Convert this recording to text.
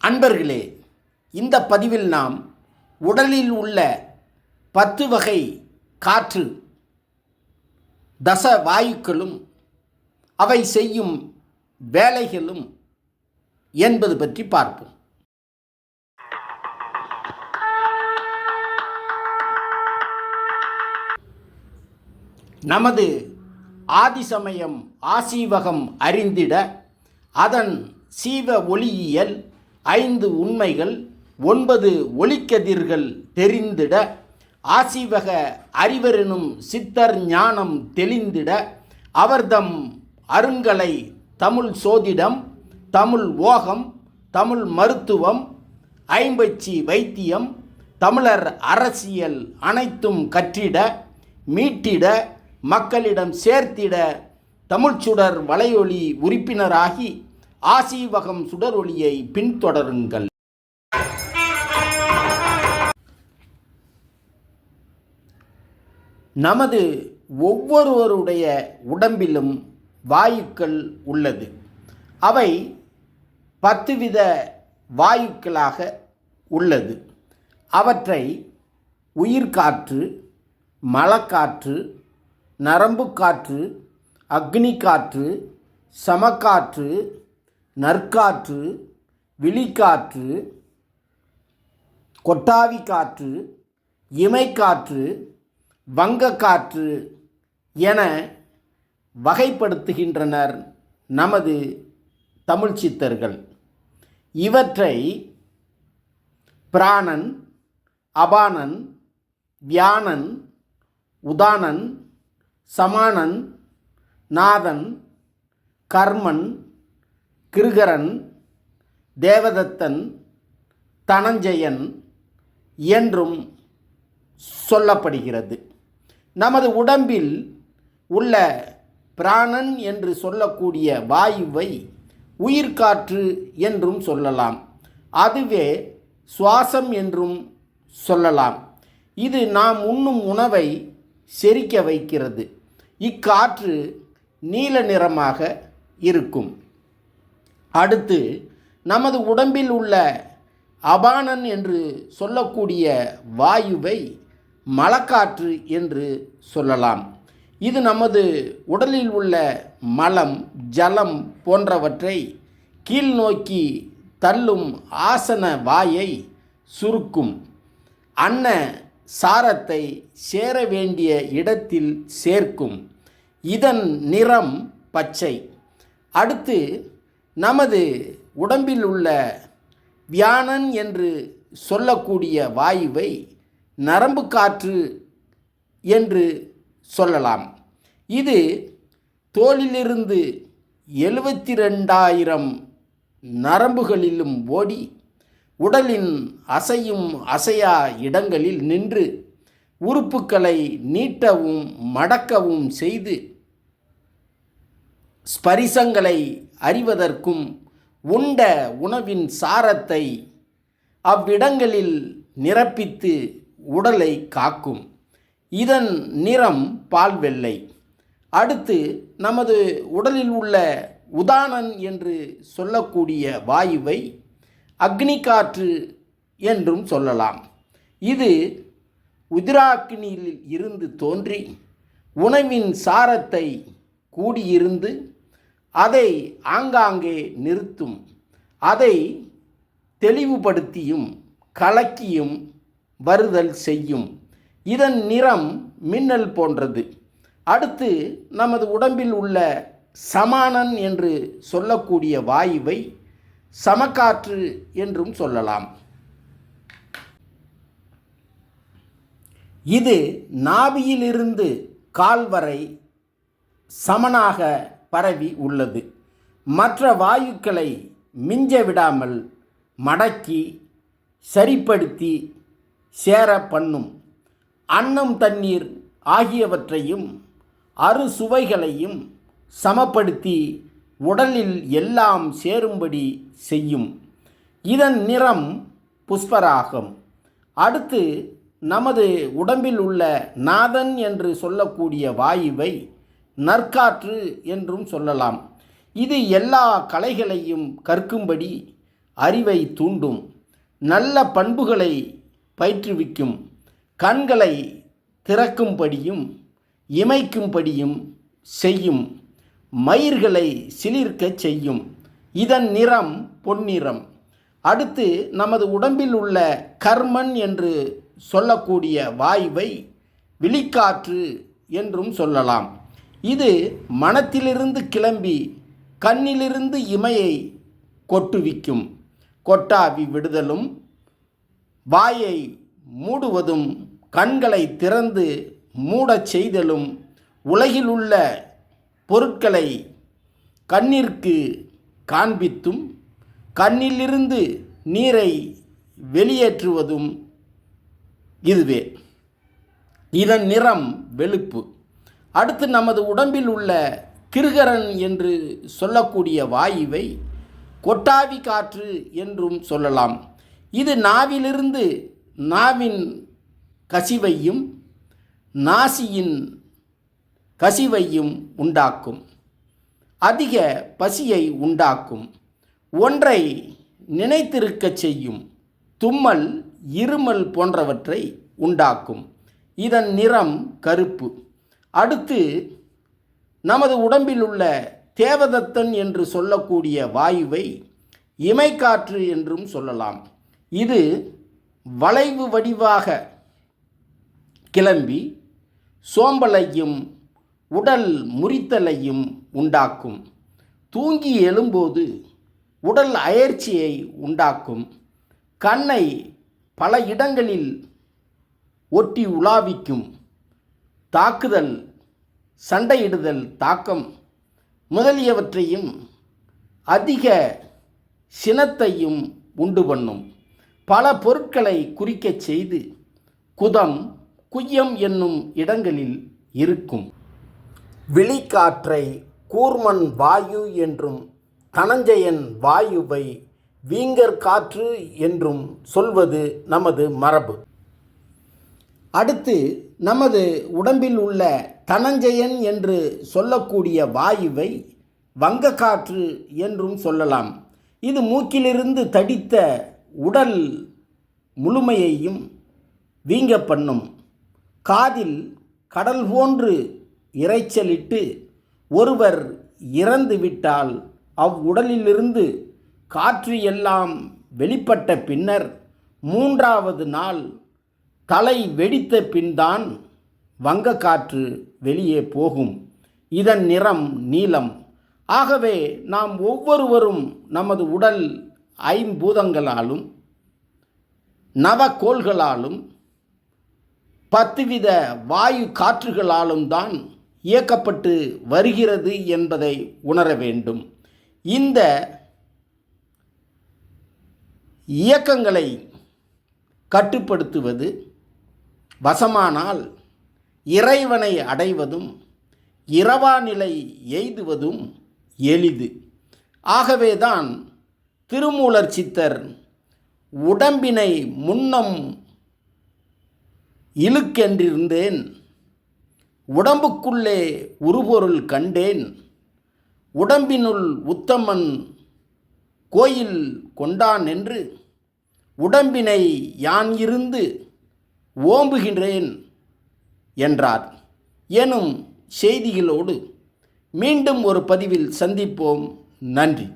அன்பர்களே இந்த பதிவில் நாம் உடலில் உள்ள பத்து வகை காற்று தச வாயுக்களும் அவை செய்யும் வேலைகளும் என்பது பற்றி பார்ப்போம். நமது ஆதிசமயம் ஆசீவகம் அறிந்திட அதன் சீவ ஒளியியல் ஐந்து உண்மைகள் ஒன்பது ஒளிக்கதிர்கள் தெரிந்திட ஆசிவக அறிவரெனும் சித்தர் ஞானம் தெளிந்திட அவர்தம் அருங்கலை தமிழ் சோதிடம் தமிழ் ஓகம் தமிழ் மருத்துவம் ஐம்பச்சி வைத்தியம் தமிழர் அரசியல் அனைத்தும் கற்றிட மீட்டிட மக்களிடம் சேர்த்திட தமிழ்ச்சுடர் வலையொலி உறுப்பினராகி ஆசீவகம் சுடரொளியை பின்தொடருங்கள். நமது ஒவ்வொருவருடைய உடம்பிலும் வாயுக்கள் உள்ளது. அவை பத்து வித வாயுக்களாக உள்ளது. அவற்றை உயிர்காற்று மலக்காற்று நரம்பு காற்று அக்னி காற்று சமக்காற்று நற்காற்று விழிக்காற்று கொட்டாவி காற்று இமைக்காற்று வங்கக்காற்று என வகைப்படுத்துகின்றனர் நமது தமிழ் சித்தர்கள். இவற்றை பிராணன் அபானன் வியானன் உதானன் சமானன் நாதன் கர்மன் கிருகரன் தேவதத்தன் தனஞ்சயன் என்றும் சொல்லப்படுகிறது. நமது உடம்பில் உள்ள பிராணன் என்று சொல்லக்கூடிய வாயுவை உயிர்காற்று என்றும் சொல்லலாம். அதுவே சுவாசம் என்றும் சொல்லலாம். இது நாம் உண்ணும் உணவை செரிக்க வைக்கிறது. இக்காற்று நீல நிறமாக இருக்கும். அடுத்து நமது உடம்பில் உள்ள அபானன் என்று சொல்லக்கூடிய வாயுவை மலக்காற்று என்று சொல்லலாம். இது நமது உடலில் உள்ள மலம் ஜலம் போன்றவற்றை கீழ் நோக்கி தள்ளும் ஆசன வாயை சுருக்கும். அன்ன சாரத்தை சேர வேண்டிய இடத்தில் சேர்க்கும். இதன் நிறம் பச்சை. அடுத்து நமது உடம்பில் உள்ள வியானன் என்று சொல்லக்கூடிய வாயுவை நரம்பு காற்று என்று சொல்லலாம். இது தோலிலிருந்து எழுபத்தி ரெண்டாயிரம் நரம்புகளிலும் ஓடி உடலின் அசையும் அசையா இடங்களில் நின்று உறுப்புக்களை நீட்டவும் மடக்கவும் செய்து ஸ்பரிசங்களை அறிவதற்கும் உண்ட உணவின் சாரத்தை அவ்விடங்களில் நிரப்பித்து உடலை காக்கும். இதன் நிறம் பால் வெள்ளை. அடுத்து நமது உடலில் உள்ள உதானன் என்று சொல்லக்கூடிய வாயுவை அக்னிகாற்று என்றும் சொல்லலாம். இது உதிராக்கினியில் இருந்து தோன்றி உணவின் சாரத்தை கூடியிருந்து அதை ஆங்காங்கே நிறுத்தும். அதை தெளிவுபடுத்தியும் கலக்கியும் வருதல் செய்யும். இதன் நிறம் மின்னல் போன்றது. அடுத்து நமது உடம்பில் உள்ள சமானன் என்று சொல்லக்கூடிய வாயுவை சமக்காற்று என்றும் சொல்லலாம். இது நாபியிலிருந்து கால் வரை சமனாக பரவி உள்ளது. மற்ற வாயுக்களை மிஞ்ச விடாமல் மடக்கி சரிப்படுத்தி சேர பண்ணும். அன்னம் தண்ணீர் ஆகியவற்றையும் அறுசுவைகளையும் சமப்படுத்தி உடலில் எல்லாம் சேரும்படி செய்யும். இதன் நிறம் புஷ்பராகம். அடுத்து நமது உடம்பில் உள்ள நாதன் என்று சொல்லக்கூடிய வாயுவை நற்காற்று என்றும் சொல்லலாம். இது எல்லா கலைகளையும் கற்கும்படி அறிவை தூண்டும். நல்ல பண்புகளை பயிற்றுவிக்கும். கண்களை திறக்கும்படியும் இமைக்கும்படியும் செய்யும். மயிர்களை சிலிர்க்கச் செய்யும். இதன் நிறம் பொன்னிறம். அடுத்து நமது உடம்பில் உள்ள கர்மன் என்று சொல்லக்கூடிய வாயுவை விழிக்காற்று என்றும் சொல்லலாம். இது மனத்திலிருந்து கிளம்பி கண்ணிலிருந்து இமையை கொட்டுவிக்கும். கொட்டாவி விடுதலும் வாயை மூடுவதும் கண்களை திறந்து மூடச் செய்தலும் உலகில் உள்ள பொருட்களை கண்ணிற்கு காண்பித்தும் கண்ணிலிருந்து நீரை வெளியேற்றுவதும் இதுவே. இதன் நிறம் வெளுப்பு. அடுத்து நமது உடம்பில் உள்ள கிருகரன் என்று சொல்லக்கூடிய வாயுவை கொட்டாவி காற்று என்றும் சொல்லலாம். இது நாவிலிருந்து நாவின் கசிவையும் நாசியின் கசிவையும் உண்டாக்கும். அதிக பசியை உண்டாக்கும். ஒன்றை நினைத்திருக்கச் செய்யும் தும்மல் இருமல் போன்றவற்றை உண்டாக்கும். இதன் நிறம் கருப்பு. அடுத்து நமது உடம்பில் உள்ள தேவதத்தன் என்று சொல்லக்கூடிய வாயுவை இமைக்காற்று என்றும் சொல்லலாம். இது வளைவு வடிவாக கிளம்பி சோம்பலையும் உடல் முறித்தலையும் உண்டாக்கும். தூங்கி எழும்போது உடல் அயற்சியை உண்டாக்கும். கண்ணை பல இடங்களில் ஒட்டி உலாவிக்கும். தாக்குதல் சண்டையிடுதல் தாக்கம் முதலியவற்றையும் அதிக சினத்தையும் உண்டு பண்ணும். பல பொருட்களை குறிக்கச் செய்து குதம் குய்யம் என்னும் இடங்களில் இருக்கும். வெளிக்காற்றை கூர்மன் வாயு என்றும் தனஞ்சயன் வாயுவை வீங்கர் காற்று என்றும் சொல்வது நமது மரபு. அடுத்து நமது உடம்பில் உள்ள தனஞ்சயன் என்று சொல்லக்கூடிய வாயுவை வங்கக்காற்று என்றும் சொல்லலாம். இது மூக்கிலிருந்து தடித்த உடல் முழுமையையும் வீங்க பண்ணும். காதில் கடல் போன்று இரைச்சலிட்டு ஒருவர் இறந்து விட்டால் அவ்வுடலிலிருந்து காற்று எல்லாம் வெளிப்பட்ட பின்னர் மூன்றாவது நாள் தலை வெடித்த பின்தான் வங்கக்காற்று வெளியே போகும். இதன் நிறம் நீலம். ஆகவே நாம் ஒவ்வொருவரும் நமது உடல் ஐம்பூதங்களாலும் நவக்கோள்களாலும் பத்துவித வாயு காற்றுகளாலும் தான் இயக்கப்பட்டு வருகிறது என்பதை உணர வேண்டும். இந்த இயக்கங்களை கட்டுப்படுத்துவது வசமானால் இறைவனை அடைவதும் இரவா நிலை எய்துவதும் எளிது. ஆகவேதான் திருமூலர் சித்தர் உடம்பினை முன்னம் இழுக்கென்றிருந்தேன் உடம்புக்குள்ளே உருபொருள் கண்டேன் உடம்பினுள் உத்தமன் கோயில் கொண்டான் என்று உடம்பினை யான் இருந்து ஓம்புகின்றேன் என்றார். எனும் செய்திகளோடு மீண்டும் ஒரு பதிவில் சந்திப்போம். நன்றி.